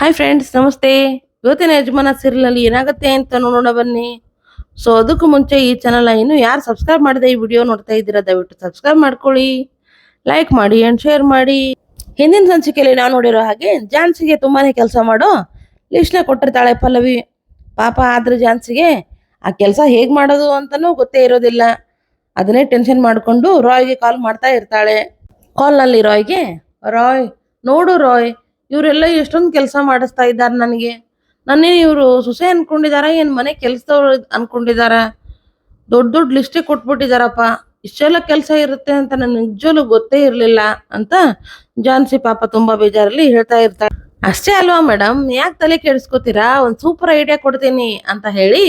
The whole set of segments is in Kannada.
ಹಾಯ್ ಫ್ರೆಂಡ್ಸ್ ನಮಸ್ತೆ. ಇವತ್ತಿನ ಯಜಮಾನ ಸೀರಿಯಲಲ್ಲಿ ಏನಾಗುತ್ತೆ ಅಂತ ನೋಡೋಣ ಬನ್ನಿ. ಸೊ ಅದಕ್ಕೂ ಮುಂಚೆ ಈ ಚಾನಲ್ ಇನ್ನು ಯಾರು ಸಬ್ಸ್ಕ್ರೈಬ್ ಮಾಡಿದೆ ಈ ವಿಡಿಯೋ ನೋಡ್ತಾ ಇದ್ದೀರಾ, ದಯವಿಟ್ಟು ಸಬ್ಸ್ಕ್ರೈಬ್ ಮಾಡ್ಕೊಳ್ಳಿ. ಲೈಕ್ ಮಾಡಿ ಅಂಡ್ ಶೇರ್ ಮಾಡಿ. ಹಿಂದಿನ ಸಂಚಿಕೆಯಲ್ಲಿ ನಾವು ನೋಡಿರೋ ಹಾಗೆ ಜಾನ್ಸಿಗೆ ತುಂಬಾನೇ ಕೆಲಸ ಮಾಡೋ ಲಿಸ್ಟ್ನ ಕೊಟ್ಟಿರ್ತಾಳೆ ಪಲ್ಲವಿ. ಪಾಪ ಆದ್ರೆ ಜಾನ್ಸಿಗೆ ಆ ಕೆಲಸ ಹೇಗೆ ಮಾಡೋದು ಅಂತಲೂ ಗೊತ್ತೇ ಇರೋದಿಲ್ಲ. ಅದನ್ನೇ ಟೆನ್ಷನ್ ಮಾಡಿಕೊಂಡು ರಾಯ್ಗೆ ಕಾಲ್ ಮಾಡ್ತಾ ಇರ್ತಾಳೆ. ಕಾಲ್ನಲ್ಲಿ ರಾಯ್ಗೆ, ರಾಯ್, ನೋಡು ರಾಯ್ ಇವರೆಲ್ಲ ಎಷ್ಟೊಂದು ಕೆಲಸ ಮಾಡಿಸ್ತಾ ಇದ್ದಾರೆ ನನಗೆ. ನನ್ನೇ ಇವರು ಸೊಸೆ ಅನ್ಕೊಂಡಿದಾರ, ಏನ್ ಮನೆ ಕೆಲಸದವ್ರು ಅನ್ಕೊಂಡಿದಾರ. ದೊಡ್ಡ ದೊಡ್ಡ ಲಿಸ್ಟೇ ಕೊಟ್ಬಿಟ್ಟಿದಾರಪ್ಪ. ಇಷ್ಟೆಲ್ಲ ಕೆಲಸ ಇರುತ್ತೆ ಅಂತ ನನ್ಗೆ ನಿಜವಲ್ಲೂ ಗೊತ್ತೇ ಇರಲಿಲ್ಲ ಅಂತ ಜಾನ್ಸಿ ಪಾಪ ತುಂಬಾ ಬೇಜಾರಲ್ಲಿ ಹೇಳ್ತಾ ಇರ್ತಾಳೆ. ಅಷ್ಟೇ ಅಲ್ವಾ ಮೇಡಮ್? ಯಾಕೆ ತಲೆ ಕೆಡಿಸ್ಕೋತೀರಾ? ಒಂದು ಸೂಪರ್ ಐಡಿಯಾ ಕೊಡ್ತೀನಿ ಅಂತ ಹೇಳಿ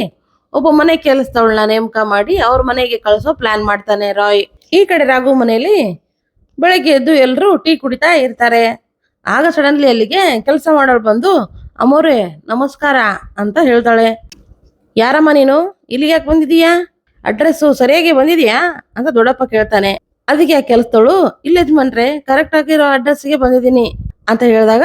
ಒಬ್ಬ ಮನೆ ಕೆಲಸದವಳನ್ನ ನೇಮಕ ಮಾಡಿ ಅವ್ರ ಮನೆಗೆ ಕಳಿಸೋ ಪ್ಲಾನ್ ಮಾಡ್ತಾನೆ ರಾಯ್. ಈ ಕಡೆ ರಾಘು ಮನೆಯಲ್ಲಿ ಬೆಳಗ್ಗೆ ಎದ್ದು ಎಲ್ಲರೂ ಟೀ ಕುಡಿತಾ ಇರ್ತಾರೆ. ಆಗ ಸಡನ್ಲಿ ಅಲ್ಲಿಗೆ ಕೆಲಸ ಮಾಡೋಳು ಬಂದು ಅಮ್ಮೋರೆ ನಮಸ್ಕಾರ ಅಂತ ಹೇಳ್ತಾಳೆ. ಯಾರಮ್ಮ ನೀನು? ಇಲ್ಲಿಗೆ ಯಾಕೆ ಬಂದಿದೀಯಾ? ಅಡ್ರೆಸ್ಸು ಸರಿಯಾಗಿ ಬಂದಿದ್ಯಾ? ಅಂತ ದೊಡ್ಡಪ್ಪ ಕೇಳ್ತಾನೆ. ಅದಕ್ಕೆ ಆ ಕೆಲಸದವಳು ಇಲ್ಲ ಕರೆಕ್ಟ್ ಆಗಿರೋ ಅಡ್ರೆಸ್ಗೆ ಬಂದಿದ್ದೀನಿ ಅಂತ ಹೇಳಿದಾಗ,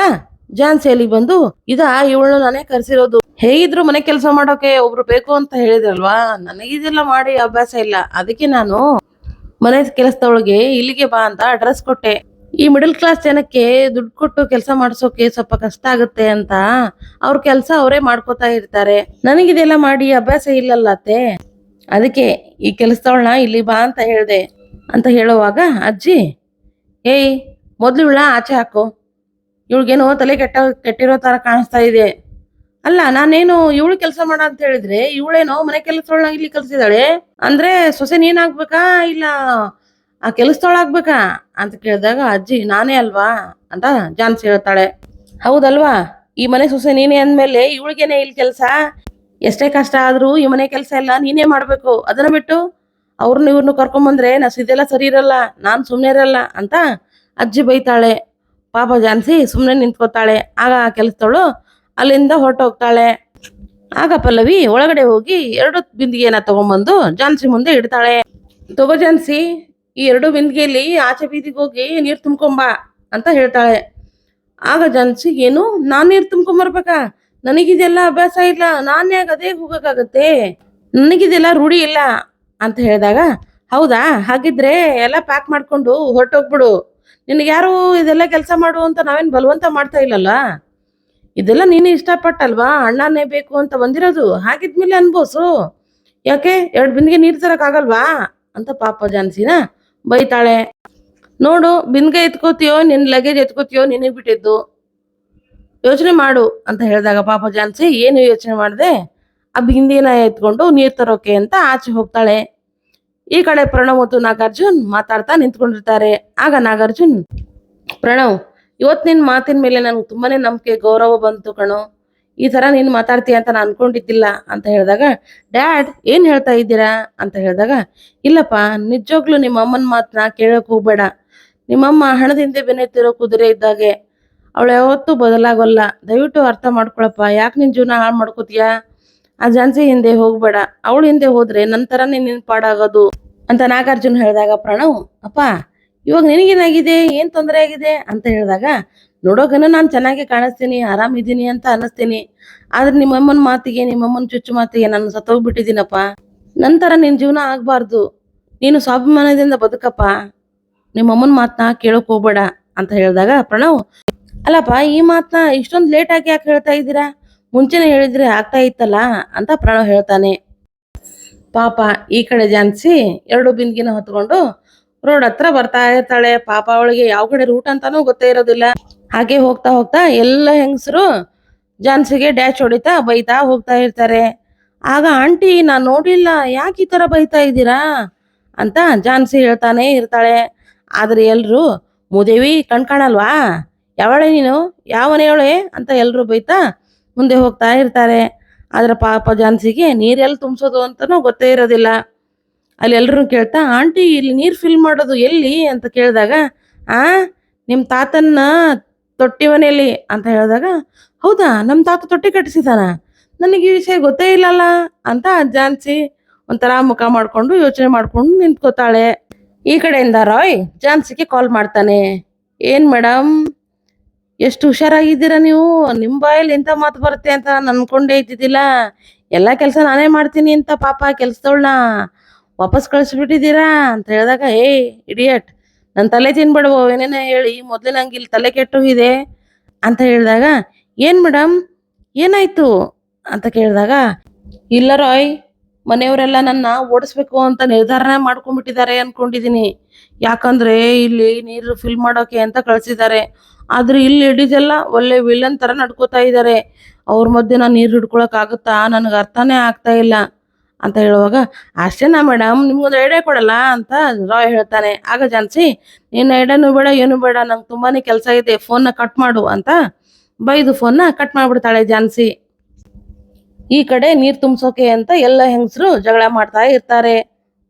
ಜಾನ್ಸಿ ಅಲ್ಲಿಗೆ ಬಂದು, ಇದಾ ಇವಳು ನಾನೇ ಕರ್ಸಿರೋದು. ಹೇಗಿದ್ರು ಮನೆ ಕೆಲಸ ಮಾಡೋಕೆ ಒಬ್ರು ಬೇಕು ಅಂತ ಹೇಳಿದ್ರಲ್ವಾ? ನನಗಿದೆಲ್ಲ ಮಾಡಿ ಅಭ್ಯಾಸ ಇಲ್ಲ. ಅದಕ್ಕೆ ನಾನು ಮನೆ ಕೆಲಸದೊಳಗೆ ಇಲ್ಲಿಗೆ ಬಾ ಅಂತ ಅಡ್ರೆಸ್ ಕೊಟ್ಟೆ. ಈ ಮಿಡಲ್ ಕ್ಲಾಸ್ ಜನಕ್ಕೆ ದುಡ್ಡು ಕೊಟ್ಟು ಕೆಲಸ ಮಾಡಿಸೋಕೆ ಸ್ವಲ್ಪ ಕಷ್ಟ ಆಗುತ್ತೆ ಅಂತ ಅವ್ರ ಕೆಲಸ ಅವರೇ ಮಾಡ್ಕೋತಾ ಇರ್ತಾರೆ. ನನಗಿದೆಲ್ಲ ಮಾಡಿ ಅಭ್ಯಾಸ ಇಲ್ಲಲ್ಲ ಅತ್ತೆ. ಅದಕ್ಕೆ ಈ ಕೆಲಸದವಳನ್ನ ಇಲ್ಲಿ ಬಾ ಅಂತ ಹೇಳಿದೆ. ಅಂತ ಹೇಳುವಾಗ, ಅಜ್ಜಿ, ಏಯ್, ಮೊದ್ಲು ಇವಳ ಆಚೆ ಹಾಕು. ಇವಳಿಗೇನೋ ತಲೆ ಕೆಟ್ಟ, ಕೆಟ್ಟಿರೋ ತರ ಕಾಣಿಸ್ತಾ ಇದೆ. ಅಲ್ಲ, ನಾನೇನು ಇವಳು ಕೆಲಸ ಮಾಡ ಅಂತ ಹೇಳಿದ್ರೆ, ಇವಳೇನೋ ಮನೆ ಕೆಲಸದೊಳನ ಇಲ್ಲಿ ಕಲ್ಸಿದಾಳೆ ಅಂದ್ರೆ ಸೊಸೆ ನೀನಾಗ್ಬೇಕಾ ಇಲ್ಲ ಆ ಕೆಲಸದೊಳಾಗ್ಬೇಕಾ ಅಂತ ಕೇಳಿದಾಗ, ಅಜ್ಜಿ, ನಾನೇ ಅಲ್ವಾ? ಅಂತ ಜಾನ್ಸಿ ಹೇಳ್ತಾಳೆ. ಹೌದಲ್ವಾ? ಈ ಮನೆ ಸೊಸೆ ನೀನೇ ಅಂದ್ಮೇಲೆ ಇವಳಿಗೇನೆ ಇಲ್ಲಿ ಕೆಲಸ? ಎಷ್ಟೇ ಕಷ್ಟ ಆದ್ರೂ ಈ ಮನೆ ಕೆಲಸ ಎಲ್ಲ ನೀನೇ ಮಾಡ್ಬೇಕು. ಅದನ್ನ ಬಿಟ್ಟು ಅವ್ರನ್ನ ಇವ್ರನ್ನ ಕರ್ಕೊಂಬಂದ್ರೆ ನಾ ಇದೆಲ್ಲ ಸರಿ ಇರಲ್ಲ, ನಾನ್ ಸುಮ್ನೆ ಇರಲ್ಲ ಅಂತ ಅಜ್ಜಿ ಬೈತಾಳೆ. ಪಾಪ ಜಾನ್ಸಿ ಸುಮ್ನೆ ನಿಂತ್ಕೋತಾಳೆ. ಆಗ ಆ ಕೆಲಸದವಳು ಅಲ್ಲಿಂದ ಹೊರಟೋಗ್ತಾಳೆ. ಆಗ ಪಲ್ಲವಿ ಒಳಗಡೆ ಹೋಗಿ ಎರಡು ಬಿಂದಿಗೆನ ತಗೊಂಬಂದು ಜಾನ್ಸಿ ಮುಂದೆ ಇಡ್ತಾಳೆ. ತಗೋ ಜಾನ್ಸಿ ಈ ಎರಡು ಬಿಂದಿಗೆಯಲ್ಲಿ ಆಚೆ ಬೀದಿಗೆ ಹೋಗಿ ನೀರು ತುಂಬ್ಕೊಂಬಾ ಅಂತ ಹೇಳ್ತಾಳೆ. ಆಗ ಜಾನ್ಸಿ, ಏನು? ನಾನು ನೀರು ತುಂಬ್ಕೊಂಬರ್ಬೇಕಾ? ನನಗಿದೆಲ್ಲ ಅಭ್ಯಾಸ ಇಲ್ಲ. ನಾನ್ ಅದೇ ಹೋಗಕ್ಕಾಗತ್ತೆ? ನನಗಿದೆಲ್ಲ ರೂಢಿ ಇಲ್ಲ ಅಂತ ಹೇಳಿದಾಗ, ಹೌದಾ? ಹಾಗಿದ್ರೆ ಎಲ್ಲ ಪ್ಯಾಕ್ ಮಾಡ್ಕೊಂಡು ಹೊರಟೋಗ್ಬಿಡು. ನಿನಗೆ ಯಾರು ಇದೆಲ್ಲ ಕೆಲಸ ಮಾಡು ಅಂತ ನಾವೇನು ಬಲವಂತ ಮಾಡ್ತಾ ಇಲ್ಲಲ್ಲ? ಇದೆಲ್ಲ ನೀನು ಇಷ್ಟಪಟ್ಟಲ್ವಾ? ಅಣ್ಣನೇ ಬೇಕು ಅಂತ ಬಂದಿರೋದು. ಹಾಗಿದ್ಮೇಲೆ ಅನ್ಬೋಸು. ಯಾಕೆ? ಎರಡು ಬಿಂದಿಗೆ ನೀರು ತರಕ್ಕಾಗಲ್ವಾ ಅಂತ ಪಾಪ ಜಾನ್ಸಿನ ಬೈತಾಳೆ. ನೋಡು ಬಿಂದಿಗೆ ಎತ್ಕೋತೀಯೋ, ನಿನ್ ಲಗೇಜ್ ಎತ್ಕೋತೀಯೋ, ನಿನಗ್ ಬಿಟ್ಟಿದ್ದು. ಯೋಚನೆ ಮಾಡು ಅಂತ ಹೇಳಿದಾಗ ಪಾಪ ಜಾನ್ಸಿ, ಏನು ಯೋಚನೆ ಮಾಡದೆ? ಆ ಬಿಂದಿನ ಎತ್ಕೊಂಡು ನೀರ್ ತರೋಕೆ ಅಂತ ಆಚೆ ಹೋಗ್ತಾಳೆ. ಈ ಕಡೆ ಪ್ರಣವ್ ಮತ್ತು ನಾಗಾರ್ಜುನ್ ಮಾತಾಡ್ತಾ ನಿಂತ್ಕೊಂಡಿರ್ತಾರೆ. ಆಗ ನಾಗಾರ್ಜುನ್, ಪ್ರಣವ್, ಇವತ್ ನಿನ್ ಮಾತಿನ ಮೇಲೆ ನನ್ಗೆ ತುಂಬಾನೇ ನಂಬಿಕೆ, ಗೌರವ ಬಂತು ಕಣೋ. ಈ ತರ ನೀನ್ ಮಾತಾಡ್ತೀಯ ಅಂತ ನಾನು ಅನ್ಕೊಂಡಿದ್ದಿಲ್ಲ ಅಂತ ಹೇಳಿದಾಗ ಡ್ಯಾಡ್ ಏನ್ ಹೇಳ್ತಾ ಇದ್ದೀರಾ? ಅಂತ ಹೇಳಿದಾಗ, ಇಲ್ಲಪ್ಪ ನಿಜವಾಗ್ಲು ನಿಮ್ಮ ಅಮ್ಮನ ಮಾತನ್ನ ಕೇಳಕ್ ಹೋಗ್ಬೇಡ. ನಿಮ್ಮಮ್ಮ ಹಣದಿಂದ ಬೆನ್ನತ್ತಿರೋ ಕುದುರೆ ಇದ್ದಾಗೆ. ಅವಳು ಯಾವತ್ತೂ ಬದಲಾಗೋಲ್ಲ. ದಯವಿಟ್ಟು ಅರ್ಥ ಮಾಡ್ಕೊಳಪ್ಪ. ಯಾಕೆ ನಿನ್ ಜೀವನ ಹಾಳು ಮಾಡ್ಕೋತೀಯ? ಆ ಜಾನ್ಸಿ ಹಿಂದೆ ಹೋಗ್ಬೇಡ. ಅವಳು ಹಿಂದೆ ಹೋದ್ರೆ ನಂತರನೇ ನಿನ್ ಪಾಡಾಗೋದು. ಅಂತ ನಾಗಾರ್ಜುನ್ ಹೇಳಿದಾಗ, ಪ್ರಣವ್, ಅಪ್ಪ, ಇವಾಗ ನಿನಗೇನಾಗಿದೆ? ಏನ್ ತೊಂದರೆ ಆಗಿದೆ? ಅಂತ ಹೇಳಿದಾಗ ನೋಡೋಕೇನೋ ನಾನು ಚೆನ್ನಾಗಿ ಕಾಣಿಸ್ತೀನಿ ಆರಾಮಿದ್ದೀನಿ ಅಂತ ಅನ್ನಿಸ್ತೀನಿ. ಆದ್ರೆ ನಿಮ್ಮಮ್ಮನ ಮಾತಿಗೆ, ನಿಮ್ಮಮ್ಮನ ಚುಚ್ಚು ಮಾತಿಗೆ ನಾನು ಸತ್ತೋಗ್ಬಿಟ್ಟಿದ್ದೀನಪ್ಪ. ನಂತರ ನಿನ್ ಜೀವನ ಆಗ್ಬಾರ್ದು. ನೀನು ಸ್ವಾಭಿಮಾನದಿಂದ ಬದುಕಪ್ಪ. ನಿಮ್ಮಮ್ಮನ ಮಾತನ್ನ ಕೇಳೋಕೆ ಹೋಗ್ಬೇಡ ಅಂತ ಹೇಳಿದಾಗ ಪ್ರಣವ್, ಅಲ್ಲಪ್ಪ, ಈ ಮಾತನ್ನ ಇಷ್ಟೊಂದು ಲೇಟ್ ಆಗಿ ಯಾಕೆ ಹೇಳ್ತಾ ಇದ್ದೀರಾ? ಮುಂಚೆನೆ ಹೇಳಿದ್ರೆ ಆಗ್ತಾ ಇತ್ತಲ್ಲ? ಅಂತ ಪ್ರಣವ್ ಹೇಳ್ತಾನೆ. ಪಾಪ, ಈ ಕಡೆ ಜಾನ್ಸಿ ಎರಡು ಬಿಂದಿಗೆನ ಹೊತ್ಕೊಂಡು ರೋಡ್ ಹತ್ರ ಬರ್ತಾ ಇರ್ತಾಳೆ. ಪಾಪ ಅವಳಿಗೆ ಯಾವ ಕಡೆ ರೂಟ್ ಅಂತಾನೂ ಗೊತ್ತೇ ಇರೋದಿಲ್ಲ. ಹಾಗೆ ಹೋಗ್ತಾ ಹೋಗ್ತಾ ಎಲ್ಲ ಹೆಂಗಸರು ಜಾನ್ಸಿಗೆ ಡ್ಯಾಚ್ ಹೊಡಿತಾ ಬೈತಾ ಹೋಗ್ತಾ ಇರ್ತಾರೆ. ಆಗ ಆಂಟಿ, ನಾನು ನೋಡಿಲ್ಲ, ಯಾಕೆ ಈ ಥರ ಬೈತಾ ಇದ್ದೀರಾ? ಅಂತ ಜಾನ್ಸಿ ಹೇಳ್ತಾನೆ ಇರ್ತಾಳೆ. ಆದರೆ ಎಲ್ಲರೂ ಮುದೇವಿ, ಕಣ್ಕಾಣಲ್ವಾ? ಯಾವಳೆ ನೀನು? ಯಾವನೇವಳೆ ಅಂತ ಎಲ್ಲರೂ ಬೈತಾ ಮುಂದೆ ಹೋಗ್ತಾ ಇರ್ತಾರೆ. ಆದ್ರೆ ಪಾಪ ಜಾನ್ಸಿಗೆ ನೀರೆಲ್ಲಿ ತುಂಬಿಸೋದು ಅಂತನೂ ಗೊತ್ತೇ ಇರೋದಿಲ್ಲ. ಅಲ್ಲಿ ಎಲ್ಲರೂ ಕೇಳ್ತಾ, ಆಂಟಿ, ಇಲ್ಲಿ ನೀರು ಫಿಲ್ ಮಾಡೋದು ಎಲ್ಲಿ? ಅಂತ ಕೇಳಿದಾಗ, ಆ ನಿಮ್ಮ ತಾತನ್ನ ತೊಟ್ಟಿ ಮನೆಯಲ್ಲಿ ಅಂತ ಹೇಳಿದಾಗ, ಹೌದಾ? ನಮ್ಮ ತಾತ ತೊಟ್ಟಿ ಕಟ್ಟಿಸಿದಾನ? ನನಗೆ ಈ ವಿಷಯ ಗೊತ್ತೇ ಇಲ್ಲಲ್ಲ? ಅಂತ ಜಾನ್ಸಿ ಒಂಥರ ಮುಖ ಮಾಡ್ಕೊಂಡು ಯೋಚನೆ ಮಾಡ್ಕೊಂಡು ನಿಂತ್ಕೋತಾಳೆ. ಈ ಕಡೆಯಿಂದ ರಾಯ್ ಜಾನ್ಸಿಗೆ ಕಾಲ್ ಮಾಡ್ತಾನೆ. ಏನ್ ಮೇಡಮ್ ಎಷ್ಟು ಹುಷಾರಾಗಿದ್ದೀರಾ ನೀವು? ನಿಮ್ಮ ಬಾಯಲ್ಲಿ ಎಂತ ಮಾತು ಬರುತ್ತೆ ಅಂತ ನಾನು ಅನ್ಕೊಂಡೇ ಇದ್ದಿದ್ದಿಲ್ಲ. ಎಲ್ಲ ಕೆಲಸ ನಾನೇ ಮಾಡ್ತೀನಿ ಅಂತ ಪಾಪ ಕೆಲಸದವಳನ್ನ ವಾಪಸ್ ಕಳಿಸ್ಬಿಟ್ಟಿದ್ದೀರಾ? ಅಂತ ಹೇಳಿದಾಗ, ಏಯ್, ಇಡಿಯಟ್. ನನ್ನ ತಲೆ ತಿನ್ಬೇಡವೋ, ಏನೇನೋ ಹೇಳಿ, ಮೊದಲೇ ನಂಗೆ ಇಲ್ಲಿ ತಲೆ ಇದೆ ಅಂತ ಹೇಳಿದಾಗ, ಏನು ಮೇಡಮ್ ಏನಾಯ್ತು? ಅಂತ ಕೇಳಿದಾಗ, ಇಲ್ಲ ರಾಯ್, ಮನೆಯವರೆಲ್ಲ ನನ್ನ ಓಡಿಸ್ಬೇಕು ಅಂತ ನಿರ್ಧಾರನೇ ಮಾಡ್ಕೊಂಡ್ಬಿಟ್ಟಿದ್ದಾರೆ ಅನ್ಕೊಂಡಿದೀನಿ. ಯಾಕಂದ್ರೆ ಇಲ್ಲಿ ನೀರು ಫಿಲ್ ಮಾಡೋಕೆ ಅಂತ ಕಳ್ಸಿದ್ದಾರೆ. ಆದ್ರೆ ಇಲ್ಲಿ ಲೇಡೀಸ್ ಎಲ್ಲ ಒಳ್ಳೆ ವಿಲನ್ ತರ ನಡ್ಕೋತಾ ಇದ್ದಾರೆ. ಅವ್ರ ಮಧ್ಯೆ ನಾನು ನೀರು ಹಿಡ್ಕೊಳಕ್ ಆಗುತ್ತಾ? ನನಗೆ ಅರ್ಥನೇ ಆಗ್ತಾ ಇಲ್ಲ. ಅಂತ ಹೇಳುವಾಗ ಅಷ್ಟೇನಾ ಮೇಡಮ್ ನಿಮ್ಗೊಂದು ಐಡಿಯಾ ಕೊಡಲ್ಲ ಅಂತ ರಾಯ್ ಹೇಳ್ತಾನೆ. ಆಗ ಜಾನ್ಸಿ ನೀನು ಐಡಿಯಾನು ಬೇಡ, ಏನು ಬೇಡ, ನಂಗೆ ತುಂಬಾ ಕೆಲಸ ಇದೆ ಫೋನ್ನ ಕಟ್ ಮಾಡು ಅಂತ ಬೈದು ಫೋನ್ನ ಕಟ್ ಮಾಡಿಬಿಡ್ತಾಳೆ ಜಾನ್ಸಿ. ಈ ಕಡೆ ನೀರು ತುಂಬಿಸೋಕೆ ಅಂತ ಎಲ್ಲ ಹೆಂಗಸರು ಜಗಳ ಮಾಡ್ತಾ ಇರ್ತಾರೆ.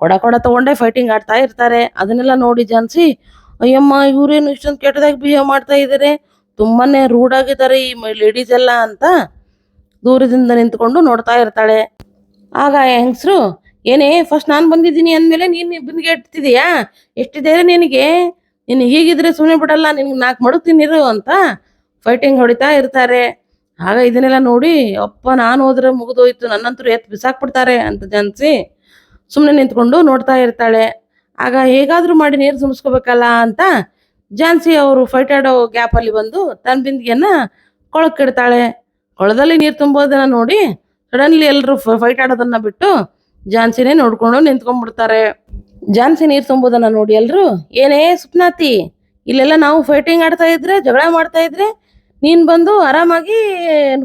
ಕೊಡ ಕೊಡ ತಗೊಂಡೆ ಫೈಟಿಂಗ್ ಆಡ್ತಾ ಇರ್ತಾರೆ. ಅದನ್ನೆಲ್ಲ ನೋಡಿ ಜಾನ್ಸಿ, ಅಯ್ಯಮ್ಮ, ಇವರೇನು ಇಷ್ಟೊಂದು ಕೆಟ್ಟದಾಗಿ ಬಿಹೇವ್ ಮಾಡ್ತಾ ಇದ್ದಾರೆ ತುಂಬಾನೇ ರೂಡ್ ಆಗಿದ್ದಾರೆ ಈ ಲೇಡೀಸ್ ಎಲ್ಲ ಅಂತ ದೂರದಿಂದ ನಿಂತ್ಕೊಂಡು ನೋಡ್ತಾ ಇರ್ತಾಳೆ. ಆಗ ಹೆಂಗಸರು, ಏನೇ ಫಸ್ಟ್ ನಾನು ಬಂದಿದ್ದೀನಿ ಅಂದಮೇಲೆ ನೀನು ಬಿಂದಿಗೆ ಇಡ್ತಿದೀಯಾ ಎಷ್ಟಿದೆ ನಿನಗೆ? ನೀನು ಹೀಗಿದ್ರೆ ಸುಮ್ಮನೆ ಬಿಡಲ್ಲ ನಿನಗೆ ನಾಲ್ಕು ಮಡುತ್ತೀನಿರು ಅಂತ ಫೈಟಿಂಗ್ ಹೊಡಿತಾ ಇರ್ತಾರೆ. ಆಗ ಇದನ್ನೆಲ್ಲ ನೋಡಿ, ಅಪ್ಪ ನಾನು ಹೋದ್ರೆ ಮುಗಿದೋಯ್ತು, ನನ್ನಂತರೂ ಎತ್ತು ಬಿಸಾಕ್ಬಿಡ್ತಾರೆ ಅಂತ ಜನಿಸಿ ಸುಮ್ಮನೆ ನಿಂತ್ಕೊಂಡು ನೋಡ್ತಾ ಇರ್ತಾಳೆ. ಆಗ ಹೇಗಾದರೂ ಮಾಡಿ ನೀರು ಸುಮಿಸ್ಕೋಬೇಕಲ್ಲ ಅಂತ ಜಾನ್ಸಿ ಅವರು ಫೈಟ್ ಆಡೋ ಗ್ಯಾಪಲ್ಲಿ ಬಂದು ತನ್ನ ಬಿಂದ್ಗೆಯನ್ನು ಕೊಳಕ್ಕೆ ಇಡ್ತಾಳೆ. ಕೊಳದಲ್ಲಿ ನೀರು ತುಂಬೋದನ್ನು ನೋಡಿ ಸಡನ್ಲಿ ಎಲ್ಲರೂ ಫೈಟ್ ಆಡೋದನ್ನ ಬಿಟ್ಟು ಜಾನ್ಸಿನೇ ನೋಡ್ಕೊಂಡು ನಿಂತ್ಕೊಂಡ್ಬಿಡ್ತಾರೆ. ಜಾನ್ಸಿ ನೀರು ತುಂಬೋದನ್ನ ನೋಡಿ ಎಲ್ಲರೂ ಏನೇ ಸುಪ್ನಾತಿ, ಇಲ್ಲೆಲ್ಲ ನಾವು ಫೈಟಿಂಗ್ ಆಡ್ತಾ ಇದ್ರೆ, ಜಗಳ ಮಾಡ್ತಾ ಇದ್ರೆ, ನೀನ್ ಬಂದು ಆರಾಮಾಗಿ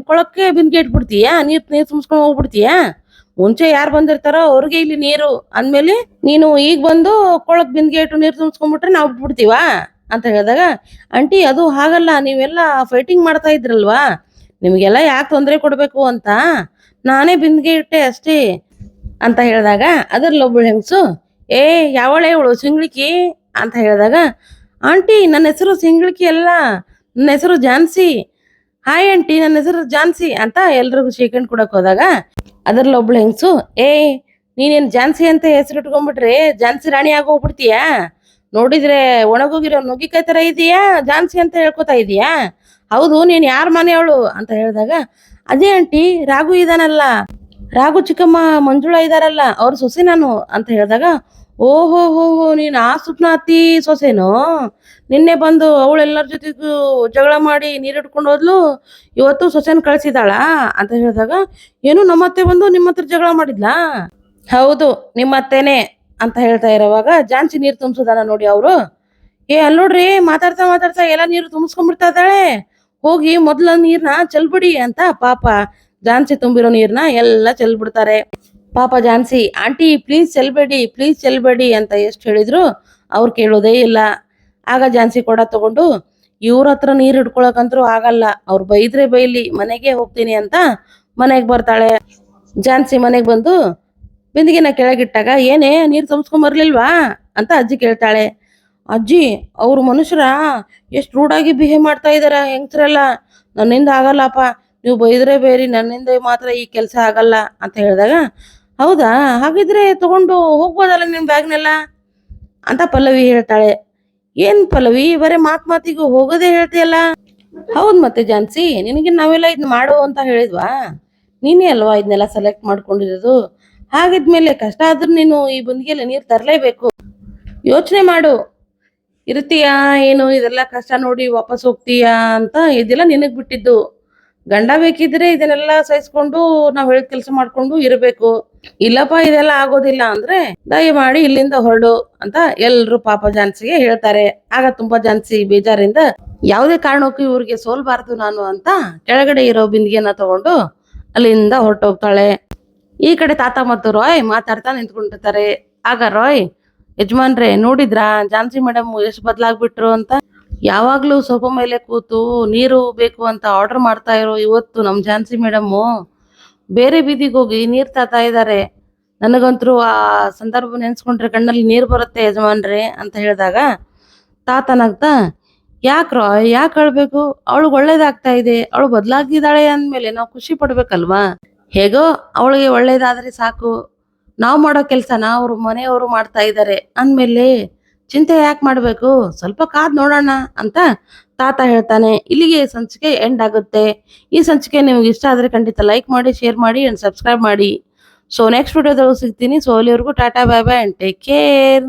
ಕೊಳಕ್ಕೆ ಬಿಂದಿಗೆ ಇಟ್ಬಿಡ್ತೀಯಾ? ನೀರ್ ನೀರ್ ತುಂಬಿಸ್ಕೊಂಡು ಹೋಗ್ಬಿಡ್ತೀಯಾ? ಮುಂಚೆ ಯಾರು ಬಂದಿರ್ತಾರೋ ಅವ್ರಿಗೆ ಇಲ್ಲಿ ನೀರು, ಅಂದ್ಮೇಲೆ ನೀನು ಈಗ ಬಂದು ಕೊಳಕ್ ಬಿಂದಿಗೆ ಇಟ್ಟು ನೀರು ತುಂಬಿಸ್ಕೊಂಡ್ಬಿಟ್ರೆ ನಾವು ಬಿಟ್ಬಿಡ್ತೀವಾ? ಅಂತ ಹೇಳಿದಾಗ, ಆಂಟಿ, ಅದು ಹಾಗಲ್ಲ, ನೀವೆಲ್ಲ ಫೈಟಿಂಗ್ ಮಾಡ್ತಾ ಇದ್ರಲ್ವಾ? ನಿಮಗೆಲ್ಲ ಯಾಕೆ ತೊಂದರೆ ಕೊಡಬೇಕು ಅಂತ ನಾನೇ ಬಿಂದಿಗೆ ಇಟ್ಟೆ ಅಷ್ಟೇ ಅಂತ ಹೇಳಿದಾಗ ಅದರ ಹೆಂಗಸು, ಏ, ಯಾವಳೆ ಇವಳು ಸಿಂಗ್ಳಿಕಿ? ಅಂತ ಹೇಳಿದಾಗ, ಆಂಟಿ, ನನ್ನ ಹೆಸರು ಸಿಂಗ್ಳಿಕಿ ಅಲ್ಲ, ನನ್ನ ಹೆಸರು ಜಾನ್ಸಿ. ಹಾಯ್ ಆಂಟಿ, ನನ್ನ ಹೆಸರು ಜಾನ್ಸಿ. ಅಂತ ಎಲ್ರಿಗೂ ಶೇಖಂಡ್ ಕೊಡಕ್ಕೆ ಹೋದಾಗ ಅದರ ಹೆಂಗಸು, ಏ, ನೀನೇನು ಜಾನ್ಸಿ ಅಂತ ಹೆಸರು ಇಟ್ಕೊಂಡ್ಬಿಟ್ರೆ ಜಾನ್ಸಿ ರಾಣಿ ಆಗೋಗ್ಬಿಡ್ತೀಯಾ? ನೋಡಿದ್ರೆ ಒಣಗೋಗಿರೋ ನುಗ್ಗಿಕಾಯಿ ಥರ ಇದೆಯಾ? ಜಾನ್ಸಿ ಅಂತ ಹೇಳ್ಕೊತಾ ಇದೀಯಾ? ಹೌದು, ನೀನ್ ಯಾರ ಮನೆಯವಳು ಅಂತ ಹೇಳಿದಾಗ, ಅದೇ ಆಂಟಿ, ರಾಘು ಇದಾನಲ್ಲ. ರಾಘು ಚಿಕ್ಕಮ್ಮ ಮಂಜುಳ ಇದಾರಲ್ಲ, ಅವ್ರ ಸೊಸೆ ನಾನು ಅಂತ ಹೇಳಿದಾಗ, ಓಹೋ, ಹೋ ಹೋ, ನೀನ್ ಆ ಸುಪ್ನಾತಿ ಸೊಸೆನೋ? ನಿನ್ನೆ ಬಂದು ಅವಳೆಲ್ಲರ ಜೊತೆಗೂ ಜಗಳ ಮಾಡಿ ನೀರ್ ಹೋದ್ಲು, ಇವತ್ತು ಸೊಸೆನ ಕಳ್ಸಿದಾಳ? ಅಂತ ಹೇಳಿದಾಗ, ಏನು ನಮ್ಮತ್ತೆ ಬಂದು ನಿಮ್ಮ ಹತ್ರ ಜಗಳ ಮಾಡಿದ್ಲಾ? ಹೌದು ನಿಮ್ಮತ್ತೇನೆ ಅಂತ ಹೇಳ್ತಾ ಇರೋವಾಗ, ಜಾನ್ಸಿ ನೀರು ತುಂಬಿಸೋದಾನ ನೋಡಿ ಅವರು. ಏ ಅಲ್ ನೋಡ್ರಿ, ಮಾತಾಡ್ತಾ ಮಾತಾಡ್ತಾ ಎಲ್ಲ ನೀರು ತುಂಬಿಸ್ಕೊಂಡ್ಬಿಡ್ತಾ ಇದ್ದಾಳೆ. ಹೋಗಿ ಮೊದ್ಲ ನೀರ್ನ ಚೆಲ್ಬಿಡಿ ಅಂತ ಪಾಪ ಜಾನ್ಸಿ ತುಂಬಿರೋ ನೀರ್ನ ಎಲ್ಲ ಚೆಲ್ಬಿಡ್ತಾರೆ. ಪಾಪ ಜಾನ್ಸಿ, ಆಂಟಿ ಪ್ಲೀಸ್ ಚೆಲ್ಬೇಡಿ ಪ್ಲೀಸ್ ಚೆಲ್ಬೇಡಿ ಅಂತ ಎಷ್ಟು ಹೇಳಿದ್ರು ಅವ್ರು ಕೇಳೋದೇ ಇಲ್ಲ. ಆಗ ಜಾನ್ಸಿ ಕೊಡ ತಗೊಂಡು, ಇವ್ರ ಹತ್ರ ನೀರ್ ಹಿಡ್ಕೊಳಕಂತ್ರು ಆಗಲ್ಲ, ಅವ್ರು ಬೈದ್ರೆ ಬೈಲಿ, ಮನೆಗೆ ಹೋಗ್ತೀನಿ ಅಂತ ಮನೆಗೆ ಬರ್ತಾಳೆ. ಜಾನ್ಸಿ ಮನೆಗೆ ಬಂದು, ಬಿಂದಿಗೆನ ಕೆಳಗಿಟ್ಟಾಗ ಏನೇ ನೀರು ತುಂಬಿಸ್ಕೊಂಡ್ ಬರ್ಲಿಲ್ವಾ? ಅಂತ ಅಜ್ಜಿ ಕೇಳ್ತಾಳೆ. ಅಜ್ಜಿ, ಅವ್ರು ಮನುಷ್ಯರ ಎಷ್ಟು ರೂಢಾಗಿ ಬಿಹೇವ್ ಮಾಡ್ತಾ ಇದಾರ ಹೆಂಗಸ್ರೆಲ್ಲ? ನನ್ನಿಂದ ಆಗಲ್ಲಪ್ಪ. ನೀವು ಬೈದ್ರೆ ಬೇರಿ, ನನ್ನಿಂದ ಮಾತ್ರ ಈ ಕೆಲಸ ಆಗಲ್ಲ ಅಂತ ಹೇಳಿದಾಗ, ಹೌದಾ? ಹಾಗಿದ್ರೆ ತಗೊಂಡು ಹೋಗ್ಬೋದಲ್ಲ ನಿಮ್ಮ ಬ್ಯಾಗ್ನೆಲ್ಲ ಅಂತ ಪಲ್ಲವಿ ಹೇಳ್ತಾಳೆ. ಏನ್ ಪಲ್ಲವಿ? ಬರೀ ಮಾತ್ ಮಾತಿಗೂ ಹೋಗೋದೇ ಹೇಳ್ತೀಯಲ್ಲ? ಹೌದ್ ಮತ್ತೆ ಜಾನ್ಸಿ, ನಿನಗೆ ನಾವೆಲ್ಲ ಇದ್ ಮಾಡು ಅಂತ ಹೇಳಿದ್ವಾ? ನೀನೇ ಅಲ್ವಾ ಇದನ್ನೆಲ್ಲ ಸೆಲೆಕ್ಟ್ ಮಾಡ್ಕೊಂಡಿರೋದು? ಹಾಗಿದ್ಮೇಲೆ ಕಷ್ಟ ಆದ್ರೂ ನೀನು ಈ ಬಂದಿಗೆಲ್ಲ ನೀರು ತರಲೇಬೇಕು. ಯೋಚನೆ ಮಾಡು. ಇರ್ತೀಯಾ ಏನು ಇದೆಲ್ಲ ಕಷ್ಟ ನೋಡಿ ವಾಪಸ್ ಹೋಗ್ತೀಯಾ ಅಂತ ಇದೆಲ್ಲ ನಿನಗ್ ಬಿಟ್ಟಿದ್ದು. ಗಂಡ ಬೇಕಿದ್ರೆ ಇದನ್ನೆಲ್ಲ ಸಹಿಸ್ಕೊಂಡು ನಾವ್ ಹೇಳಿದ ಕೆಲಸ ಮಾಡ್ಕೊಂಡು ಇರಬೇಕು. ಇಲ್ಲಪ್ಪ, ಇದೆಲ್ಲ ಆಗೋದಿಲ್ಲ ಅಂದ್ರೆ ದಯಮಾಡಿ ಇಲ್ಲಿಂದ ಹೊರಡು ಅಂತ ಎಲ್ರು ಪಾಪ ಜಾನ್ಸಿಗೆ ಹೇಳ್ತಾರೆ. ಆಗ ತುಂಬಾ ಜಾನ್ಸಿ ಬೇಜಾರಿಂದ ಯಾವುದೇ ಕಾರಣಕ್ಕೂ ಇವ್ರಿಗೆ ಸೋಲ್ಬಾರ್ದು ನಾನು ಅಂತ ಕೆಳಗಡೆ ಇರೋ ಬಿಂದಿಗೆನ ತಗೊಂಡು ಅಲ್ಲಿಂದ ಹೊರಟೋಗ್ತಾಳೆ. ಈ ಕಡೆ ತಾತ ಮತ್ತು ರಾಯ್ ಮಾತಾಡ್ತಾ ನಿಂತ್ಕೊಂಡಿರ್ತಾರೆ. ಆಗ ರಾಯ್ ಯಜಮಾನ್ರೆ, ನೋಡಿದ್ರಾ? ಜಾನ್ಸಿ ಮೇಡಮ್ ಎಷ್ಟು ಬದಲಾಗ್ಬಿಟ್ರು ಅಂತ? ಯಾವಾಗ್ಲೂ ಸೋಫಾ ಮೇಲೆ ಕೂತು ನೀರು ಬೇಕು ಅಂತ ಆರ್ಡರ್ ಮಾಡ್ತಾ ಇರೋ ಇವತ್ತು ನಮ್ ಜಾನ್ಸಿ ಮೇಡಮ್ ಬೇರೆ ಬೀದಿಗೆ ಹೋಗಿ ನೀರ್ ತಾತಾ ಇದಾರೆ. ನನಗಂತರೂ ಆ ಸಂದರ್ಭ ನೆನ್ಸ್ಕೊಂಡ್ರೆ ಕಣ್ಣಲ್ಲಿ ನೀರು ಬರುತ್ತೆ ಯಜಮಾನ್ರೆ ಅಂತ ಹೇಳಿದಾಗ, ತಾತ ಯಾಕ್ರೋ ಯಾಕೆ ಅಳ್ಬೇಕು? ಅವಳಿಗೆ ಒಳ್ಳೇದಾಗ್ತಾ ಇದೆ. ಅವಳು ಬದಲಾಗಿದ್ದಾಳೆ ಅಂದ್ಮೇಲೆ ನಾವು ಖುಷಿ ಪಡ್ಬೇಕಲ್ವಾ? ಹೇಗೋ, ಅವಳಿಗೆ ಒಳ್ಳೇದಾದ್ರೆ ಸಾಕು. ನಾವು ಮಾಡೋ ಕೆಲಸನ ಅವ್ರ ಮನೆಯವರು ಮಾಡ್ತಾ ಇದ್ದಾರೆ ಅಂದಮೇಲೆ ಚಿಂತೆ ಯಾಕೆ ಮಾಡಬೇಕು? ಸ್ವಲ್ಪ ಕಾದ್ ನೋಡೋಣ ಅಂತ ತಾತ ಹೇಳ್ತಾನೆ. ಇಲ್ಲಿಗೆ ಸಂಚಿಕೆ ಎಂಡ್ ಆಗುತ್ತೆ. ಈ ಸಂಚಿಕೆ ನಿಮ್ಗೆ ಇಷ್ಟ ಆದರೆ ಖಂಡಿತ ಲೈಕ್ ಮಾಡಿ ಶೇರ್ ಮಾಡಿ ಆ್ಯಂಡ್ ಸಬ್ಸ್ಕ್ರೈಬ್ ಮಾಡಿ. ಸೊ ನೆಕ್ಸ್ಟ್ ವಿಡಿಯೋದಲ್ಲಿ ಸಿಗ್ತೀನಿ. ಸೊ ಅಲ್ಲಿವರೆಗೂ tata bye bye and take care